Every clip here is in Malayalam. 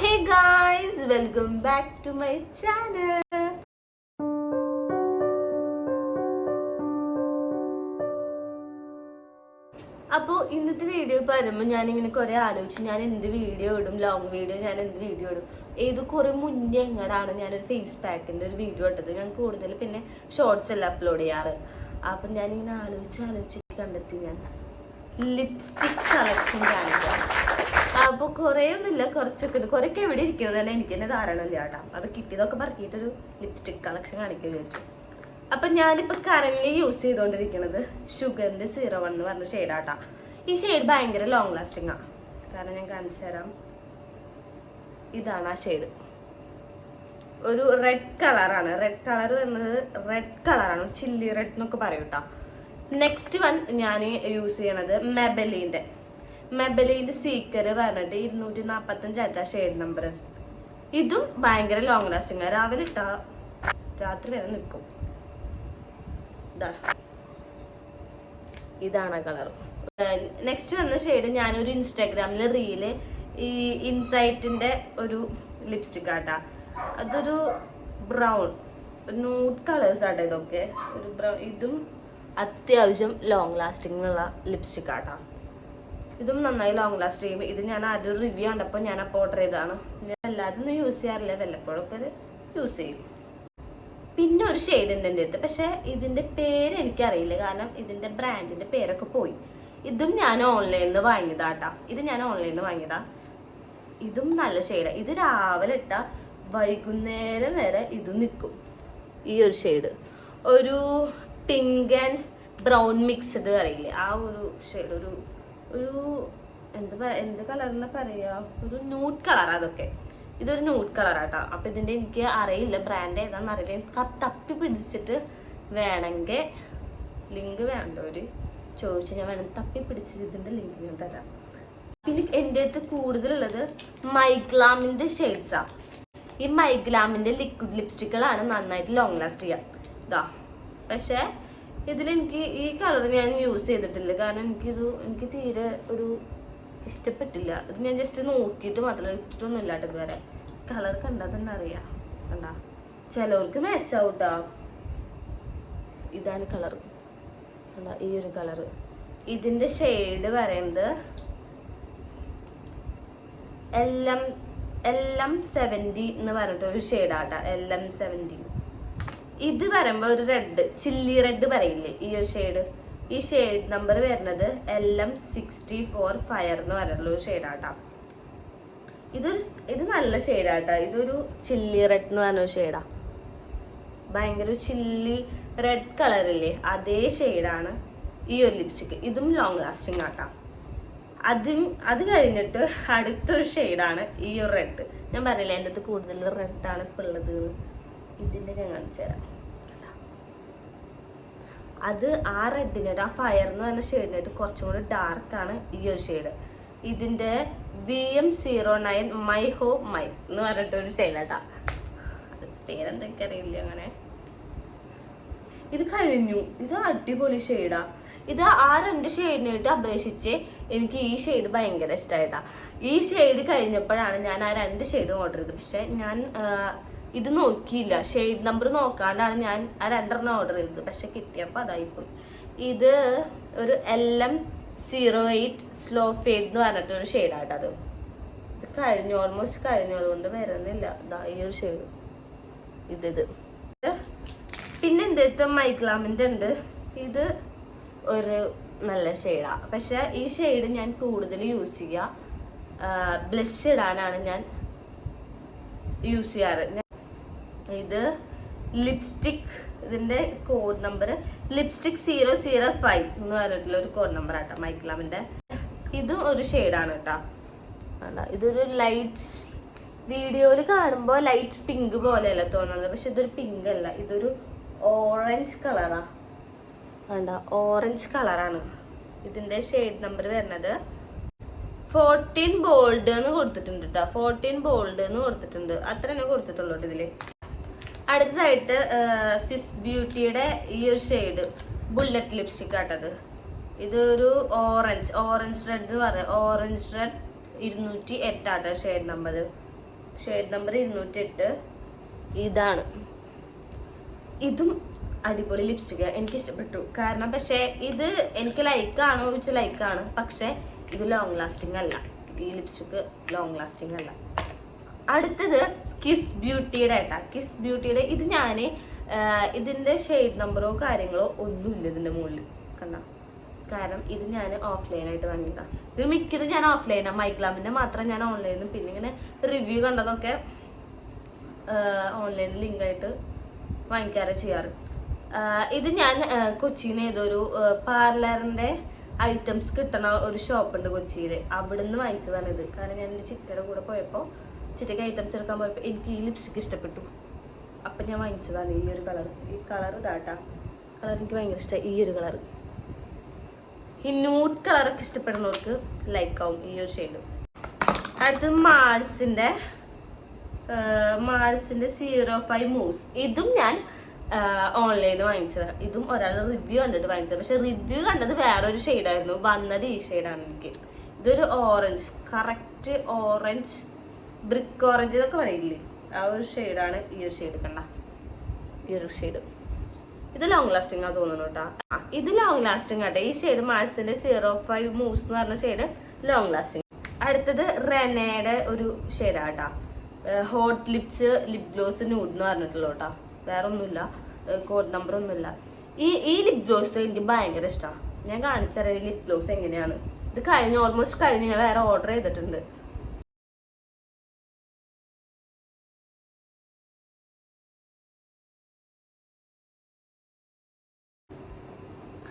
Hey guys, welcome back to my channel. അപ്പോൾ ഇന്നത്തെ വീഡിയോ പറയുമ്പോൾ ഞാനിങ്ങനെ കുറേ ആലോചിച്ചു ഞാൻ എന്ത് വീഡിയോ ഇടും? ലോങ് വീഡിയോ ഞാൻ എന്ത് വീഡിയോ ഇടും? ഏത് കുറേ മുന്നേ എങ്ങടാണ് ഞാനൊരു ഫേസ് പാക്കിന്റെ ഒരു വീഡിയോ ഇട്ടത്. ഞാൻ കൂടുതൽ പിന്നെ ഷോർട്സ് എല്ലാം അപ്ലോഡ് ചെയ്യാറ്. അപ്പം ഞാനിങ്ങനെ ആലോചിച്ച് ആലോചിച്ച് കണ്ടെത്തി ഞാൻ. ലിപ്സ്റ്റിക് കളക്ഷൻ കാണിക്കാം. അപ്പോൾ കുറേ ഒന്നുമില്ല കുറച്ചൊക്കെ ഉണ്ട്. കുറേയൊക്കെ എവിടെ ഇരിക്കുന്നത് തന്നെ എനിക്ക് തന്നെ ധാരണ ഇല്ല കേട്ടോ അത് കിട്ടിയതൊക്കെ പറക്കിയിട്ടൊരു ലിപ്സ്റ്റിക് കളക്ഷൻ കാണിക്കുക വിചാരിച്ചു. അപ്പം ഞാനിപ്പോൾ കറന്റ് യൂസ് ചെയ്തുകൊണ്ടിരിക്കുന്നത് ഷുഗറിന്റെ സീറോ വൺ എന്ന് പറഞ്ഞ ഷെയ്ഡാട്ടാ ഈ ഷെയ്ഡ് ഭയങ്കര ലോങ് ലാസ്റ്റിംഗ് ആണ് കാരണം ഞാൻ കാണിച്ചു തരാം. ഇതാണ് ആ ഷെയ്ഡ് ഒരു റെഡ് കളറാണ് റെഡ് കളർ എന്നത് റെഡ് കളറാണ് ചില്ലി റെഡ് എന്നൊക്കെ പറയൂട്ടോ നെക്സ്റ്റ് വൺ ഞാൻ യൂസ് ചെയ്യണത് മെബലീന്റെ മെബലീന്റെ സീക്കർ പറഞ്ഞിട്ട് ഇരുന്നൂറ്റി നാൽപ്പത്തഞ്ചാറ്റാ ഷെയ്ഡ് നമ്പർ ഇതും ഭയങ്കര ലോങ് ലാസ്റ്റിംഗ് രാവിലെ ഇട്ടാ രാത്രി വരെ നിൽക്കും. ഇതാ ഇതാണ് കളർ നെക്സ്റ്റ് വന്ന ഷെയ്ഡ് ഞാനൊരു ഇൻസ്റ്റാഗ്രാമിൽ റീൽ ഈ ഇൻസൈറ്റിന്റെ ഒരു ലിപ്സ്റ്റിക് ആട്ടാ. അതൊരു ബ്രൗൺ ന്യൂഡ് കളേഴ്സ് ആട്ടെ ഇതൊക്കെ. ഒരു ബ്രൗൺ ഇതും അത്യാവശ്യം ലോങ് ഉള്ള ലിപ്സ്റ്റിക് ആട്ടാ. ഇതും നന്നായി ലോങ് ലാസ്റ്റ് ചെയ്യും ഇത് ഞാൻ ആദ്യം റിവ്യൂ കണ്ടപ്പോൾ ഞാൻ അപ്പോൾ ഓർഡർ ചെയ്തതാണ്. ഞാൻ അല്ലാതെ യൂസ് ചെയ്യാറില്ല. വല്ലപ്പോഴൊക്കെ യൂസ് ചെയ്യും. പിന്നെ ഒരു ഷെയ്ഡ് ഉണ്ട് എന്റെ അടുത്ത്. പക്ഷേ ഇതിന്റെ പേര് എനിക്കറിയില്ല. കാരണം ഇതിന്റെ ബ്രാൻഡിന്റെ പേരൊക്കെ പോയി. ഇതും ഞാൻ ഓൺലൈനിൽ നിന്ന് വാങ്ങിയതാട്ടാ ഇത് ഞാൻ ഓൺലൈനിൽ നിന്ന് വാങ്ങിയതാ. ഇതും നല്ല ഷെയ്ഡാണ് ഇത് രാവിലെ ഇട്ട വൈകുന്നേരം വരെ ഇത് നിൽക്കും ഈ ഒരു ഷെയ്ഡ് ഒരു പിങ്ക് ആൻഡ് ബ്രൗൺ മിക്സ്ഡ് അറിയില്ലേ? ആ ഒരു ഷെയ്ഡ് ഒരു ഒരു എന്ത് എന്ത് കളറിനെ പറയാ? ഒരു ന്യൂഡ് കളർ അതൊക്കെ. ഇതൊരു ന്യൂഡ് കളറാട്ടോ അപ്പൊ ഇതിന്റെ എനിക്ക് അറിയില്ല. ബ്രാൻഡ് ഏതാണെന്ന് അറിയില്ല. എനിക്ക് തപ്പി പിടിച്ചിട്ട് വേണമെങ്കിൽ ലിങ്ക് വേണ്ട ഒരു? ചോദിച്ചു ഞാൻ വേണം തപ്പി പിടിച്ച് ഇതിന്റെ ലിങ്ക് ഞാൻ തരാം. പിന്നെ എന്റെ അടുത്ത് കൂടുതലുള്ളത് മൈഗ്ലാമിന്റെ ഷെയ്ഡ്സാണ് ഈ മൈഗ്ലാമിന്റെ ലിക്വിഡ് ലിപ്സ്റ്റിക്കുകളാണ് നന്നായിട്ട് ലോങ് ലാസ്റ്റ് ചെയ്യുക ഇതാ പക്ഷേ ഇതിലെനിക്ക് ഈ കളർ ഞാൻ യൂസ് ചെയ്തിട്ടില്ല. കാരണം എനിക്കിത് എനിക്ക് തീരെ ഒരു ഇഷ്ടപ്പെട്ടില്ല. ഇത് ഞാൻ ജസ്റ്റ് നോക്കിയിട്ട് മാത്രമല്ല ഇട്ടിട്ടൊന്നും ഇല്ലാട്ടോ ഇതുവരെ. കളർ കണ്ടാൽ തന്നെ അറിയാം. കണ്ടാ? ചിലവർക്ക് മാച്ച് ആവൂട്ടാ. ഇതാണ് കളർ കണ്ടാ? ഈ ഒരു കളർ ഇതിന്റെ ഷെയ്ഡ് പറയുന്നത് L M L M seventy എന്ന് പറഞ്ഞിട്ടൊരു ഷെയ്ഡാട്ടാ എൽ എം സെവന്റി ഇത് വരുമ്പോ ഒരു റെഡ് ചില്ലി റെഡ് പറയില്ലേ ഈ ഒരു ഷെയ്ഡ് ഈ ഷെയ്ഡ് നമ്പർ വരുന്നത് L M sixty four fire എന്ന് പറയുന്ന ഒരു ഷെയ്ഡാട്ടാ ഇത് ഇത് നല്ല ഷെയ്ഡാട്ടാ ഇതൊരു ചില്ലി റെഡ് എന്ന് പറഞ്ഞ ഷെയ്ഡാ ഭയങ്കര ചില്ലി റെഡ് കളറില്ലേ അതേ ഷെയ്ഡാണ് ഈ ഒരു ലിപ്സ്റ്റിക്ക് ഇതും ലോങ് ലാസ്റ്റിംഗ് ആട്ടാ. അത് അത് കഴിഞ്ഞിട്ട് അടുത്തൊരു ഷെയ്ഡാണ് ഈ ഒരു റെഡ് ഞാൻ പറഞ്ഞില്ലേ എന്റെ അടുത്ത് കൂടുതൽ റെഡാണ് ഇപ്പോൾ ഉള്ളത്. ഇതിന്റെ ഞാൻ കാണിച്ചു തരാം. അത് ആ റെഡിനായിട്ട് ആ ഫയർ എന്ന് പറഞ്ഞ ഷെയ്ഡിനായിട്ട് കുറച്ചും കൂടി ഡാർക്കാണ് ഈ ഒരു ഷെയ്ഡ് ഇതിന്റെ V M zero nine my ho my എന്ന് പറഞ്ഞിട്ട് ഒരു ഷെയ്ഡാട്ടാ പേരെന്തൊക്കെ അറിയില്ല അങ്ങനെ. ഇത് കഴിഞ്ഞു. ഇത് അടിപൊളി ഷെയ്ഡാ ഇത് ആ രണ്ട് ഷെയ്ഡിനായിട്ട് അപേക്ഷിച്ച് എനിക്ക് ഈ ഷെയ്ഡ് ഭയങ്കര ഇഷ്ടമായിട്ടാ ഈ ഷെയ്ഡ് കഴിഞ്ഞപ്പോഴാണ് ഞാൻ ആ രണ്ട് ഷെയ്ഡും ഓർഡർ ചെയ്തത്. പക്ഷേ ഞാൻ ഇത് നോക്കിയില്ല. ഷെയ്ഡ് നമ്പർ നോക്കാണ്ടാണ് ഞാൻ ആ രണ്ടെണ്ണം ഓർഡർ ചെയ്തത്. പക്ഷെ കിട്ടിയപ്പോൾ അതായിപ്പോയി. ഇത് ഒരു L M zero eight slow fade എന്ന് പറഞ്ഞിട്ട് ഒരു ഷെയ്ഡാട്ടോ ഇത് കഴിഞ്ഞു ഓൾമോസ്റ്റ് കഴിഞ്ഞു. അതുകൊണ്ട് വരുന്നില്ല. ഇതാ ഈ ഒരു ഷെയ്ഡ് ഇത് ഇത്. പിന്നെ എന്തെടുത്ത മൈക്ലാമിന്റെ ഉണ്ട്. ഇത് ഒരു നല്ല ഷെയ്ഡാണ് പക്ഷേ ഈ ഷെയ്ഡ് ഞാൻ കൂടുതൽ യൂസ് ചെയ്യുക ബ്ലഷ് ഇടാനാണ് ഞാൻ യൂസ് ചെയ്യാറ്. ഇത് ലിപ്സ്റ്റിക് ഇതിന്റെ code number lipstick zero zero five എന്ന് പറഞ്ഞിട്ടുള്ള ഒരു കോഡ് നമ്പർ ആട്ടോ മൈക്ലാമിന്റെ ഇത് ഒരു ഷെയ്ഡാണ് കേട്ടോ. ഇതൊരു ലൈറ്റ് വീഡിയോയിൽ കാണുമ്പോൾ ലൈറ്റ് പിങ്ക് പോലെയല്ല തോന്നുന്നത് പക്ഷെ ഇതൊരു പിങ്ക് അല്ല ഇതൊരു ഓറഞ്ച് കളറാണ് വേണ്ട ഓറഞ്ച് കളറാണ് ഇതിന്റെ ഷെയ്ഡ് നമ്പർ വരുന്നത് ഫോർട്ടീൻ ബോൾഡ് എന്ന് കൊടുത്തിട്ടുണ്ട് കേട്ടോ ഫോർട്ടീൻ ബോൾഡ് എന്ന് കൊടുത്തിട്ടുണ്ട്. അത്ര തന്നെ കൊടുത്തിട്ടുള്ളൂ ഇതിൽ അടുത്തതായിട്ട് സിസ് ബ്യൂട്ടിയുടെ ഈ ഒരു ഷെയ്ഡ് ബുള്ളറ്റ് ലിപ്സ്റ്റിക് ആട്ടത്. ഇതൊരു ഓറഞ്ച് ഓറഞ്ച് റെഡ് എന്ന് പറയാം. ഓറഞ്ച് റെഡ് ഇരുന്നൂറ്റി എട്ടാട്ടോ ഷെയ്ഡ് നമ്പർ ഷെയ്ഡ് നമ്പർ ഇരുന്നൂറ്റി എട്ട് ഇതാണ്. ഇതും അടിപൊളി ലിപ്സ്റ്റിക് എനിക്ക് ഇഷ്ടപ്പെട്ടു കാരണം പക്ഷേ ഇത് എനിക്ക് ലൈക്കാണോ ചോദിച്ചാൽ ലൈക്കാണ് പക്ഷേ ഇത് ലോങ് ലാസ്റ്റിംഗ് അല്ല. ഈ ലിപ്സ്റ്റിക് ലോങ് ലാസ്റ്റിംഗ് അല്ല. അടുത്തത് കിസ് ബ്യൂട്ടിയുടെ ഏട്ടാ കിസ് ബ്യൂട്ടിയുടെ ഇത് ഞാൻ ഇതിന്റെ ഷെയ്ഡ് നമ്പറോ കാര്യങ്ങളോ ഒന്നുമില്ല ഇതിന്റെ മുകളിൽ കണ്ട? കാരണം ഇത് ഞാൻ ഓഫ്ലൈനായിട്ട് വാങ്ങിയതാണ് ഇത് മിക്കതും ഞാൻ ഓഫ്ലൈനാണ് മൈക്ലാമിന്റെ മാത്രം ഞാൻ ഓൺലൈനിൽ പിന്നെ ഇങ്ങനെ റിവ്യൂ കണ്ടതൊക്കെ ഓൺലൈനിൽ ലിങ്കായിട്ട് വാങ്ങിക്കാറ് ചെയ്യാറ്. ഇത് ഞാൻ കൊച്ചിയിൽ നിന്ന് ഏതൊരു പാർലറിന്റെ ഐറ്റംസ് കിട്ടണ ഒരു ഷോപ്പുണ്ട് കൊച്ചിയിൽ അവിടെ നിന്ന് വാങ്ങിച്ചതാണ് ഇത്. കാരണം ഞാൻ എന്റെ ചിറ്റയുടെ കൂടെ പോയപ്പോൾ ചിറ്റയ്ക്ക് ഐറ്റംസ് എടുക്കാൻ പോയപ്പോൾ എനിക്ക് ഈ ലിപ്സ്റ്റിക്ക് ഇഷ്ടപ്പെട്ടു. അപ്പം ഞാൻ വാങ്ങിച്ചതാണ് ഈ ഒരു കളർ ഈ കളർ ഇതാട്ടാ കളർ എനിക്ക് ഭയങ്കര ഇഷ്ടമായി ഈ ഒരു കളർ ഈ ന്യൂഡ് കളറൊക്കെ ഇഷ്ടപ്പെടുന്നവർക്ക് ലൈക്ക് ആവും ഈ ഒരു ഷെയ്ഡ് അടുത്ത് മാർസിന്റെ മാർസിന്റെ സീറോ ഫൈവ് മൂവ്സ് ഇതും ഞാൻ ഓൺലൈനിൽ വാങ്ങിച്ചതാണ്. ഇതും ഒരാൾ റിവ്യൂ കണ്ടിട്ട് വാങ്ങിച്ചത് പക്ഷെ റിവ്യൂ കണ്ടത് വേറൊരു ഷെയ്ഡായിരുന്നു വന്നത് ഈ ഷെയ്ഡാണ് എനിക്ക്. ഇതൊരു orange correct orange brick orange എന്നൊക്കെ പറയില്ലേ? ആ ഒരു ഷെയ്ഡാണ് ഈ ഒരു ഷെയ്ഡ് കണ്ട. ഈ ഒരു ഷെയ്ഡ് ഇത് ലോങ് ലാസ്റ്റിംഗ് ആ തോന്നുന്നു കേട്ടോ ഇത് ലോങ് ലാസ്റ്റിംഗ് ആട്ടെ. ഈ ഷെയ്ഡ് മാർസിന്റെ സീറോ ഫൈവ് മൂസ് എന്ന് പറഞ്ഞ ഷെയ്ഡ് ലോങ് ലാസ്റ്റിംഗ് അടുത്തത് റെനയുടെ ഒരു ഷെയ്ഡാട്ടാ hot lips lip gloss nude എന്ന് പറഞ്ഞിട്ടുള്ളൂ കേട്ടോ വേറെ ഒന്നുമില്ല കോഡ് നമ്പർ ഒന്നുമില്ല. ഈ ഈ ലിപ് ഗ്ലോസ് എനിക്ക് ഭയങ്കര ഇഷ്ടമാണ് ഞാൻ കാണിച്ചറിയാം ലിപ് ഗ്ലോസ് എങ്ങനെയാണ്. ഇത് കഴിഞ്ഞ് ഓൾമോസ്റ്റ് കഴിഞ്ഞ് ഞാൻ വേറെ ഓർഡർ ചെയ്തിട്ടുണ്ട്.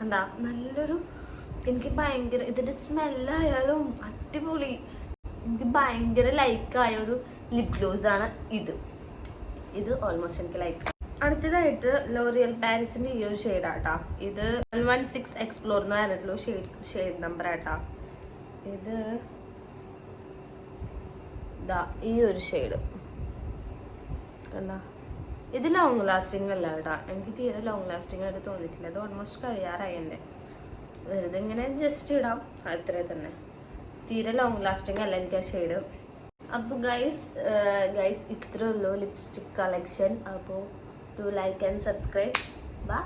കണ്ട നല്ലൊരു എനിക്ക് ഭയങ്കര ഇതിന്റെ സ്മെല്ലായാലും അടിപൊളി. എനിക്ക് ഭയങ്കര ലൈക്കായ ഒരു ലിപ് ഗ്ലോസ് ആണ് ഇത്. ഇത് ഓൾമോസ്റ്റ് എനിക്ക് ലൈക്ക് അടുത്തതായിട്ട് ലോറിയൽ പാരിസിന്റെ ഈ ഒരു ഷെയ്ഡാട്ടാ ഇത് വൺ വൺ സിക്സ് എക്സ്പ്ലോർ എന്ന് പറഞ്ഞിട്ടുള്ള ഷെയ്ഡ് ഷെയ്ഡ് നമ്പർ ആട്ടാ. ഇത് ഈ ഒരു ഷെയ്ഡ് കണ്ട? ഇത് ലോങ് ലാസ്റ്റിംഗ് അല്ല കേട്ടാ. എനിക്ക് തീരെ ലോങ് ലാസ്റ്റിംഗ് ആയിട്ട് തോന്നിയിട്ടില്ല. അത് ഓൾമോസ്റ്റ് കഴിയാറായി എന്റെ വെറുതെ ഇങ്ങനെ ജസ്റ്റ് ഇടാം. അത്രേ തന്നെ. തീരെ ലോങ് ലാസ്റ്റിംഗ് അല്ല എനിക്ക് ആ ഷെയ്ഡ് അപ്പോൾ ഗൈസ് ഗൈസ് ഇത്രേ ഉള്ളൂ ലിപ്സ്റ്റിക് കളക്ഷൻ അപ്പോൾ to like and subscribe bye